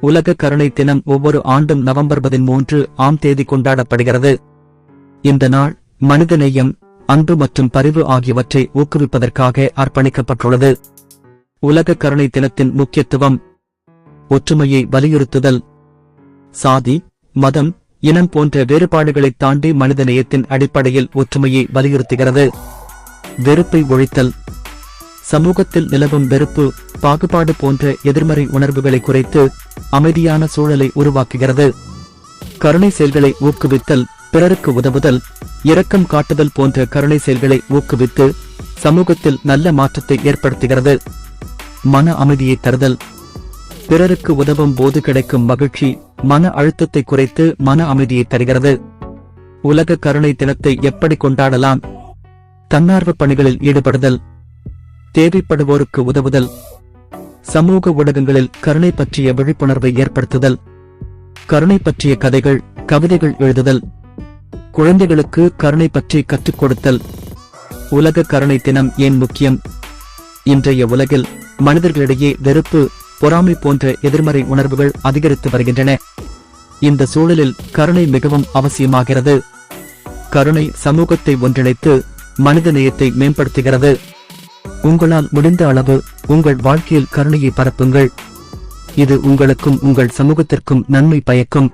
உலக கருணை தினம் ஒவ்வொரு ஆண்டும் நவம்பர் பதிமூன்று ஆம் தேதி கொண்டாடப்படுகிறது. இந்த நாள் மனிதநேயம் அன்பு மற்றும் பரிவு ஆகியவற்றை ஊக்குவிப்பதற்காக அர்ப்பணிக்கப்பட்டுள்ளது. உலக கருணை தினத்தின் முக்கியத்துவம் ஒற்றுமையை வலியுறுத்துதல். சாதி மதம் இனம் போன்ற வேறுபாடுகளைத் தாண்டி மனிதநேயத்தின் அடிப்படையில் ஒற்றுமையை வலியுறுத்துகிறது. வெறுப்பை ஒழித்தல் சமூகத்தில் நிலவும் வெறுப்பு பாகுபாடு போன்ற எதிர்மறை உணர்வுகளை குறைத்து அமைதியான சூழலை உருவாக்குகிறது. கருணை செயல்களை ஊக்குவித்தல் பிறருக்கு உதவுதல் இரக்கம் காட்டுதல் போன்ற கருணை செயல்களை ஊக்குவித்து சமூகத்தில் நல்ல மாற்றத்தை ஏற்படுத்துகிறது. மன அமைதியை தருதல். பிறருக்கு உதவும் போது கிடைக்கும் மகிழ்ச்சி மன அழுத்தத்தை குறைத்து மன அமைதியை தருகிறது. உலக கருணை தினத்தை எப்படி கொண்டாடலாம்? தன்னார்வ பணிகளில் ஈடுபடுதல். தேவைப்படுவோருக்கு உதவுதல் சமூக ஊடகங்களில் கருணை பற்றிய விழிப்புணர்வை ஏற்படுத்துதல் கருணை பற்றிய கதைகள் கவிதைகள் எழுதுதல் குழந்தைகளுக்கு கருணை பற்றி கற்றுக் கொடுத்தல். உலக கருணை தினம் ஏன் முக்கியம்? இன்றைய உலகில் மனிதர்களிடையே வெறுப்பு பொறாமை போன்ற எதிர்மறை உணர்வுகள் அதிகரித்து வருகின்றன. இந்த சூழலில் கருணை மிகவும் அவசியமாகிறது. கருணை சமூகத்தை ஒன்றிணைத்து மனித நேயத்தை மேம்படுத்துகிறது. உங்களால் முடிந்த அளவு உங்கள் வாழ்க்கையில் கருணையை பரப்புங்கள். இது உங்களுக்கும் உங்கள் சமூகத்திற்கும் நன்மை பயக்கும்.